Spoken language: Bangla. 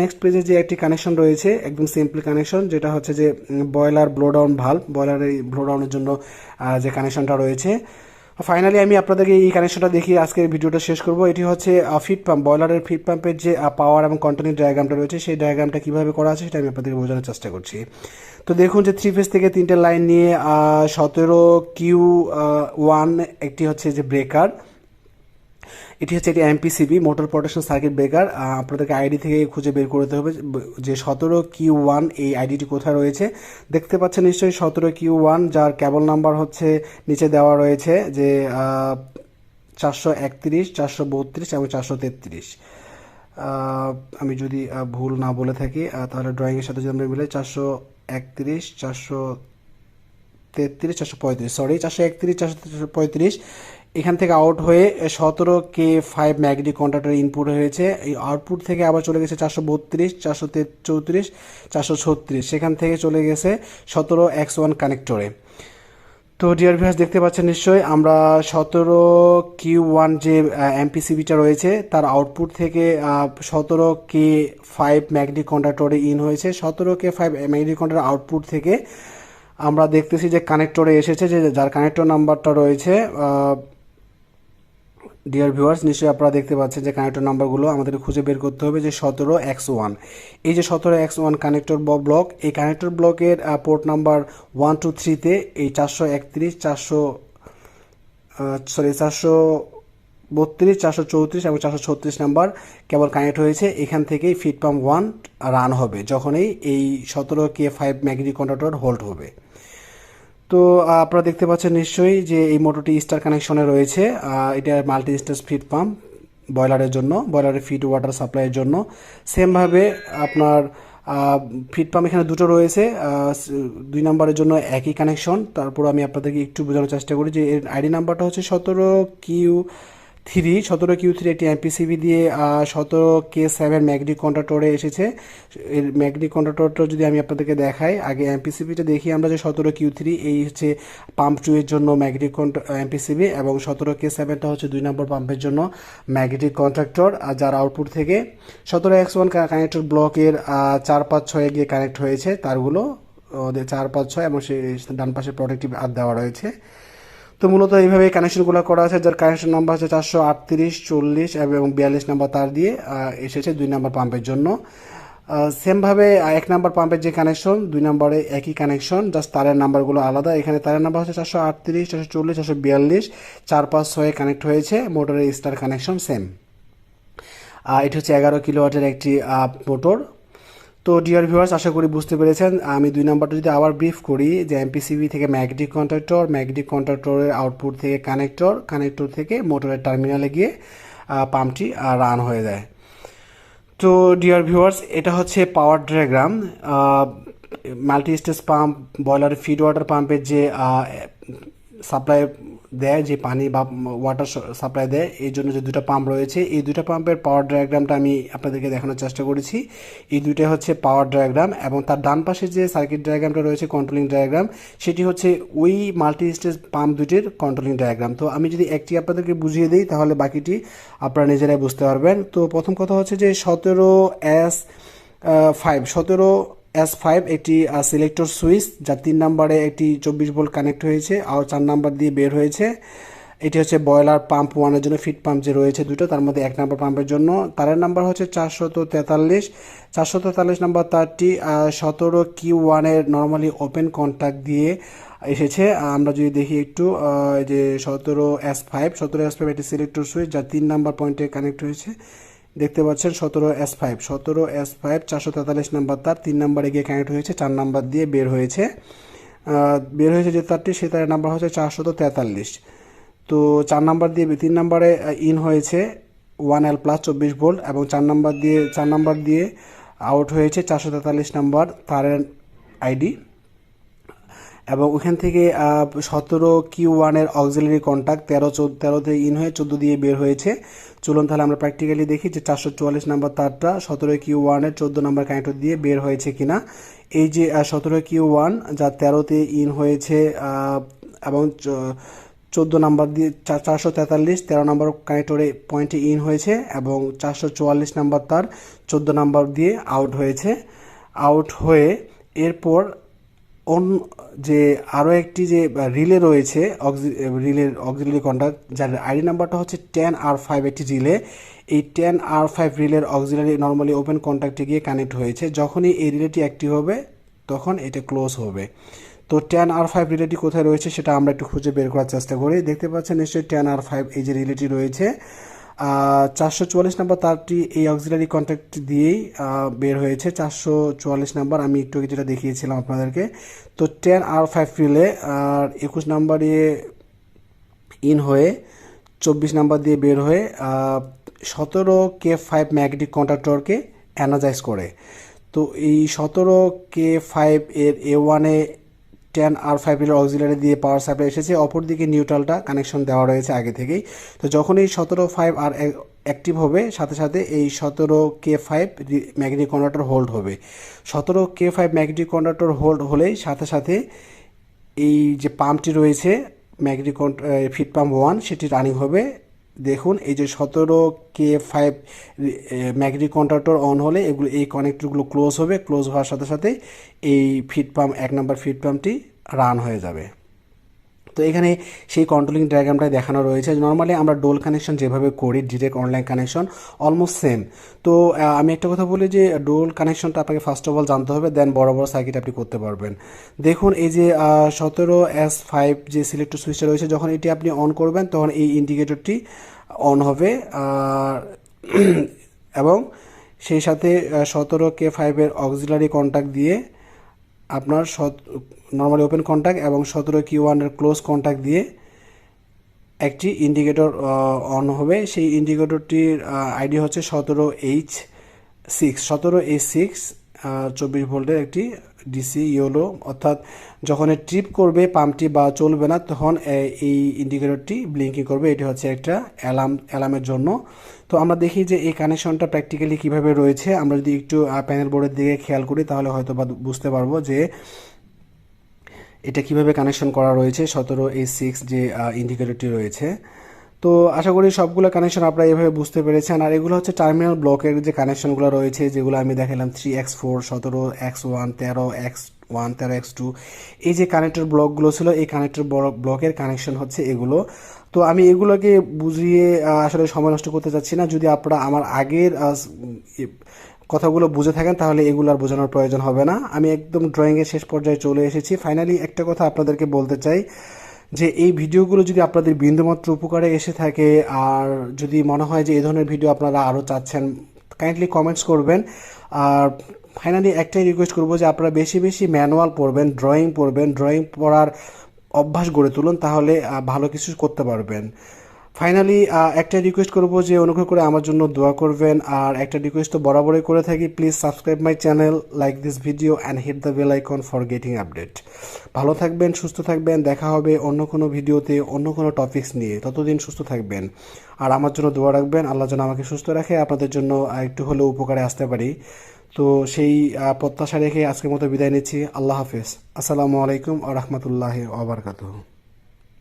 নেক্সট পেজে যে একটি কানেকশন রয়েছে, একদম সিম্পল কানেকশন যেটা হচ্ছে যে বয়লার ব্লোডাউন ভাল্ব বয়লারের ব্লোডাউনের জন্য যে কানেকশনটা রয়েছে। ফাইনালি আমি আপনাদেরকে এই কানেকশনটা দেখিয়ে আজকের ভিডিওটা শেষ করব। এটি হচ্ছে ফিট পাম্প বয়লারের ফিট পাম্পের যে পাওয়ার এবং কন্টিনিউ ডায়াগ্রামটা রয়েছে, সেই ডায়াগ্রামটা কীভাবে করা আছে সেটা আমি আপনাদেরকে বোঝানোর চেষ্টা করছি। তো দেখুন যে থ্রি ফেজ থেকে তিনটে লাইন নিয়ে সতেরো কিউ ওয়ান একটি হচ্ছে যে ব্রেকার এটি হচ্ছে এটি MPCB motor protection circuit breaker আপনাদেরকে আইডি থেকে খুঁজে বের করতে হবে যে সতেরো কিউ ওয়ান এই আইডিটি কোথায় রয়েছে। দেখতে পাচ্ছেন নিশ্চয়ই সতেরো কিউ ওয়ান যার কেবল নাম্বার হচ্ছে নিচে দেওয়া রয়েছে যে চারশো একত্রিশ, চারশো বত্রিশ এবং চারশো তেত্রিশ। আমি যদি ভুল না বলে থাকি তাহলে ড্রয়িংয়ের সাথে যদি আমরা মিলে চারশো একত্রিশ, চারশো তেত্রিশ, চারশো পঁয়ত্রিশ। সরি চারশো একত্রিশ, চারশো পঁয়ত্রিশ। এখান থেকে আউট হয়ে সতেরো কে ফাইভ ম্যাগডি কন্ট্রাক্টর ইনপুট হয়েছে। এই আউটপুট থেকে আবার চলে গেছে চারশো বত্রিশ, চারশো চৌত্রিশ, চারশো ছত্রিশ। সেখান থেকে চলে গেছে সতেরো এক্স ওয়ান কানেক্টরে তো ডিয়ার ভিউয়ার্স দেখতে পাচ্ছেন নিশ্চয়ই, আমরা সতেরো কিউ ওয়ান যে এমপিসিবিটা রয়েছে, তার আউটপুট থেকে সতেরো কে ফাইভ ম্যাগডি কন্ট্রাক্টরে ইন হয়েছে। সতেরো কে ফাইভ ম্যাগডি কন্ট্রাক্টর আউটপুট থেকে আমরা দেখতেছি যে কানেক্টরে এসেছে, যে যার কানেক্টর নাম্বারটা রয়েছে ডিয়ার ভিউয়ার্স নিশ্চয়ই আপনারা দেখতে পাচ্ছেন যে কানেক্টর নাম্বারগুলো আমাদের খুঁজে বের করতে হবে যে সতেরো এক্স ওয়ান এই যে সতেরো এক্স ওয়ান কানেক্টর ব্লক এই কানেক্টর ব্লকের পোর্ট নাম্বার ওয়ান টু থ্রিতে এই চারশো একত্রিশ, চারশো সরি চারশো বত্রিশ, চারশো চৌত্রিশ এবং চারশো ছত্রিশ নাম্বার কেবল কানেক্ট হয়েছে। এখান থেকেই ফিট পাম্প ওয়ান রান হবে, যখনই এই সতেরো কে ফাইভ ম্যাগনি কন্ট্রাক্টর হোল্ড হবে। তো আপনারা দেখতে পাচ্ছেন নিশ্চয়ই যে এই মোটরটি স্টার কানেকশনে রয়েছে। এটা মাল্টি স্টার ফিড পাম্প বয়লারের জন্য বয়লারের ফিড ওয়াটার সাপ্লাইয়ের জন্য। সেমভাবে আপনার ফিড পাম্প এখানে দুটো রয়েছে দুই নাম্বারের জন্য একই কানেকশন। তারপর আমি আপনাদেরকে একটু বোঝানোর চেষ্টা করি যে এর আইডি নাম্বারটা হচ্ছে সতেরো কিউ থ্রি, সতেরো কিউ থ্রি একটি এমপিসিবি দিয়ে সতেরো কে সেভেন ম্যাগনি কন্ট্রাক্টরে এসেছে। এর ম্যাগনি কন্ট্রাক্টরটা যদি আমি আপনাদেরকে দেখাই, আগে এমপিসিবিটা দেখি আমরা যে সতেরো কিউ থ্রি এই হচ্ছে পাম্প টু এর জন্য ম্যাগনি এমপিসিবি এবং সতেরো কে সেভেনটা হচ্ছে দুই নম্বর পাম্পের জন্য ম্যাগনেটিক কন্ট্রাক্টর আর যার আউটপুট থেকে সতেরো এক্স ওয়ান কানেক্টর ব্লকের চার পাঁচ ছয়ে গিয়ে কানেক্ট হয়েছে তারগুলো, ওদের চার পাঁচ ছয় এবং সে ডান পাশে প্রোটেক্টিভ আর দেওয়া রয়েছে। তো মূলত এইভাবে কানেকশনগুলো করা আছে, যার কানেকশন নাম্বার হচ্ছে চারশো আটত্রিশ, চল্লিশ এবং বিয়াল্লিশ নাম্বার তার দিয়ে এসেছে দুই নাম্বার পাম্পের জন্য। সেমভাবে এক নাম্বার পাম্পের যে কানেকশন দুই নম্বরে একই কানেকশন জাস্ট তারের নাম্বারগুলো আলাদা। এখানে তারের নাম্বার হচ্ছে চারশো আটত্রিশ, চারশো চল্লিশ, চারশো বিয়াল্লিশ, চার পাঁচ ছয়ে কানেক্ট হয়েছে মোটরের স্টার কানেকশন সেম এটি হচ্ছে এগারো কিলোওয়াটের একটি মোটর তো ডিয়ার ভিউয়ার্স আশা করি বুঝতে পেরেছেন, আমি দুই নাম্বারটা যদি আবার ব্রিফ করি, যে এমপিসিবি থেকে ম্যাগডিক কন্ট্রাক্টর ম্যাগডিক কন্ট্রাক্টরের আউটপুট থেকে কানেক্টর কানেক্টর থেকে মোটরের টার্মিনালে গিয়ে পাম্পটি রান হয়ে যায়। তো ডিয়ার ভিউয়ার্স এটা হচ্ছে power diagram multi stage pump boiler feed water পাম্পের যে সাপ্লাই দেয়, যে পানি বা ওয়াটার সাপ্লাই দেয় এই জন্য যে দুটো পাম্প রয়েছে, এই দুটো পাম্পের পাওয়ার ডায়াগ্রামটা আমি আপনাদেরকে দেখানোর চেষ্টা করেছি। এই দুইটা হচ্ছে পাওয়ার ডায়াগ্রাম এবং তার ডান পাশে যে সার্কিট ডায়াগ্রামটা রয়েছে কন্ট্রোলিং ডায়াগ্রাম সেটি হচ্ছে ওই মাল্টি স্টেজ পাম্প দুটির কন্ট্রোলিং ডায়াগ্রাম তো আমি যদি একটি আপনাদেরকে বুঝিয়ে দিই, তাহলে বাকিটি আপনারা নিজেরাই বুঝতে পারবেন। তো প্রথম কথা হচ্ছে যে সতেরো এস ফাইভ সতেরো এস ফাইভ একটি সিলেক্টর সুইচ যার তিন নম্বরে একটি চব্বিশ ভোল্ট কানেক্ট হয়েছে, আর চার নাম্বার দিয়ে বের হয়েছে। এটি হচ্ছে বয়লার পাম্প ওয়ানের জন্য ফিট পাম্প যে রয়েছে দুটো, তার মধ্যে এক নম্বর পাম্পের জন্য। তারের নাম্বার হচ্ছে চারশত তেতাল্লিশ। চারশো তেতাল্লিশ নাম্বার তারটি সতেরো কিউ ওয়ানের নর্মালি ওপেন কন্ট্যাক্ট দিয়ে এসেছে। আমরা যদি দেখি একটু যে সতেরো এস ফাইভ সতেরো এস ফাইভ একটি সিলেক্টর সুইচ যার তিন নাম্বার পয়েন্টে কানেক্ট হয়েছে। দেখতে পাচ্ছেন সতেরো এস ফাইভ সতেরো এস ফাইভ চারশো তেতাল্লিশ নাম্বার তার। তিন নাম্বারে গিয়ে কানেক্ট হয়েছে, চার নাম্বার দিয়ে বের হয়েছে। বের হয়েছে যে তারটি সে তারের নাম্বার হচ্ছে চারশত তেতাল্লিশ। তো চার নাম্বার দিয়ে তিন নাম্বারে ইন হয়েছে ওয়ান এল প্লাস চব্বিশ ভোল্ট এবং চার নাম্বার দিয়ে, চার নাম্বার দিয়ে আউট হয়েছে চারশো তেতাল্লিশ নাম্বার তারের আইডি এবং ওখান থেকে সতেরো কিউ ওয়ানের অক্সিলারি কন্ট্যাক্ট তেরো তেরোতে ইন হয়ে চোদ্দ দিয়ে বের হয়েছে। চলুন তাহলে আমরা প্র্যাকটিক্যালি দেখি যে চারশো চুয়াল্লিশ নাম্বার তারটা সতেরো কিউ ওয়ানের চোদ্দ নাম্বার কানেক্টর দিয়ে বের হয়েছে কিনা। এই যে সতেরো কিউ ওয়ান যা তেরোতে ইন হয়েছে এবং চোদ্দ নাম্বার দিয়ে চারশো তেতাল্লিশ, তেরো নম্বর কানেক্টরে পয়েন্টে ইন হয়েছে, এবং চারশো চুয়াল্লিশ নাম্বার তার চোদ্দ নাম্বার দিয়ে আউট হয়েছে। আউট হয়ে এরপর অন যে আরও একটি যে রিলে রয়েছে রিলের অক্সিলারি কন্ট্যাক্ট যার আইডি নাম্বারটা হচ্ছে টেন আর ফাইভ একটি রিলে। এই টেন আর ফাইভ রিলের অক্সিলারি নর্মালি ওপেন কন্ট্যাক্টে গিয়ে কানেক্ট হয়েছে। যখনই এই রিলেটি অ্যাক্টিভ হবে, তখন এটা ক্লোজ হবে। তো টেন আর ফাইভ রিলেটি কোথায় রয়েছে, সেটা আমরা একটু খুঁজে বের করার চেষ্টা করি। দেখতে পাচ্ছেন নিশ্চয়ই টেন আর ফাইভ এই যে রিলেটি রয়েছে চারশো চুয়াল্লিশ নাম্বার তারটি এই অক্সিলারি কন্ট্যাক্ট দিয়েই বের হয়েছে। চারশো চুয়াল্লিশ নাম্বার আমি একটু যেটা দেখিয়েছিলাম আপনাদেরকে। তো টেন আর ফাইভ রিলে আর একুশ নাম্বারে ইন হয়ে, চব্বিশ নাম্বার দিয়ে বের হয়ে সতেরো কে ফাইভ ম্যাগনেটিক কন্ট্রাক্টরকে অ্যানাজাইজ করে। তো এই সতেরো কে ফাইভ এর এ ওয়ানে টেন আর ফাইভ এর অক্সিলারি দিয়ে পাওয়ার সাপ্লাই এসেছে, অপরদিকে নিউট্রালটা কানেকশন দেওয়া রয়েছে আগে থেকেই। তো যখন এই সতেরো ফাইভ আর অ্যাক্টিভ হবে, সাথে সাথে এই সতেরো K five magnetic conductor hold হবে। সতেরো K five magnetic conductor hold হলেই সাথে সাথে এই যে পাম্পটি রয়েছে ম্যাগনেটিক ফিট পাম্প ওয়ান সেটি রানিং হবে দেখুন, এই যে সতেরো K five magnetic contractor on হলে এগুলো, এই কানেক্টরগুলো ক্লোজ হবে। ক্লোজ হওয়ার সাথে সাথে এই ফিট পাম্প এক নম্বর ফিট পাম্পটি রান হয়ে যাবে। তো এখানে সেই কন্ট্রোলিং ডায়াগ্রামটাই দেখানো রয়েছে নর্মালি আমরা ডোল কানেকশন যেভাবে করি direct online connection almost same তো আমি একটা কথা বলি যে ডোল কানেকশনটা আপনাকে ফার্স্ট অফ অল জানতে হবে দেন বড় বড় সার্কিট আপনি করতে পারবেন। দেখুন, এই যে সতেরো এস ফাইভ যে সিলেক্টর সুইচটা রয়েছে, যখন এটি আপনি অন করবেন, তখন এই ইন্ডিকেটরটি অন হবে। এবং সেই সাথে সতেরো কে ফাইভের অক্সিলারি কন্ট্যাক্ট দিয়ে আপনার সত নর্মালি ওপেন কন্ট্যাক্ট এবং সতেরো কিউ ওয়ানের ক্লোজ কন্ট্যাক্ট দিয়ে একটি ইন্ডিকেটর অন হবে। সেই ইন্ডিকেটরটির আইডি হচ্ছে সতেরো এইচ সিক্স সতেরো এইচ সিক্স চব্বিশ ভোল্টের একটি ডিসি ইয়োলো অর্থাৎ যখন ট্রিপ করবে পাম্পটি বা চলবে না, তখন এই ইন্ডিকেটরটি ব্লিঙ্কিং করবে। এটি হচ্ছে একটা অ্যালার্ম অ্যালার্মের জন্য। তো আমরা দেখি যে এই কানেকশনটা প্র্যাকটিক্যালি কীভাবে রয়েছে। আমরা যদি একটু প্যানেল বোর্ডের দিকে খেয়াল করি, তাহলে হয়তো বা বুঝতে পারব যে এটা কীভাবে কানেকশন করা রয়েছে। সতেরো এই সিক্স যে ইন্ডিকেটরটি রয়েছে। তো আশা করি সবগুলো কানেকশন আপনারা এভাবে বুঝতে পেরেছেন। আর এগুলো হচ্ছে টার্মিনাল ব্লকের যে কানেকশনগুলো রয়েছে, যেগুলো আমি দেখালাম থ্রি এক্স ফোর সতেরো এক্স ওয়ান তেরো এক্স ওয়ান তেরো এক্স টু এই যে কানেক্টর ব্লকগুলো ছিল, এই কানেক্টর ব্লকের কানেকশন হচ্ছে এগুলো। তো আমি এগুলোকে বুঝিয়ে আসলে সময় নষ্ট করতে চাচ্ছি না। যদি আপনারা আমার আগের কথাগুলো বুঝে থাকেন, তাহলে এগুলো আর বোঝানোর প্রয়োজন হবে না। আমি একদম ড্রয়িংয়ের শেষ পর্যায়ে চলে এসেছি। ফাইনালি একটা কথা আপনাদেরকে বলতে চাই। যে এই ভিডিওগুলো যদি আপনাদের বিন্দুমাত্র উপকারে এসে থাকে, আর যদি মনে হয় যে এই ধরনের ভিডিও আপনারা আরও চাচ্ছেন কাইন্ডলি কমেন্টস করবেন। আর ফাইনালি একটাই রিকোয়েস্ট করব যে আপনারা বেশি বেশি ম্যানুয়াল পড়বেন ড্রয়িং পড়বেন। ড্রয়িং পড়ার অভ্যাস গড়ে তুলুন, তাহলে ভালো কিছু করতে পারবেন। ফাইনালি একটা রিকোয়েস্ট করব যে অনুগ্রহ করে আমার জন্য দোয়া করবেন। আর একটা রিকোয়েস্ট তো বরাবরই করে থাকি। Please subscribe my channel like this video and hit the bell icon for getting update ভালো থাকবেন, সুস্থ থাকবেন। দেখা হবে অন্য কোনো ভিডিওতে অন্য কোনো টপিকস নিয়ে। ততদিন সুস্থ থাকবেন। আর আমার জন্য দোয়া রাখবেন। আল্লাহ যেন আমাকে সুস্থ রাখে। আপনাদের জন্য একটু হলেও উপকারে আসতে পারি। তো সেই প্রত্যাশা রেখে আজকের মতো বিদায় নিচ্ছি। আল্লাহ হাফেজ। আসসালামু আলাইকুম আ রহমতুল্লাহ আবরকাতুহ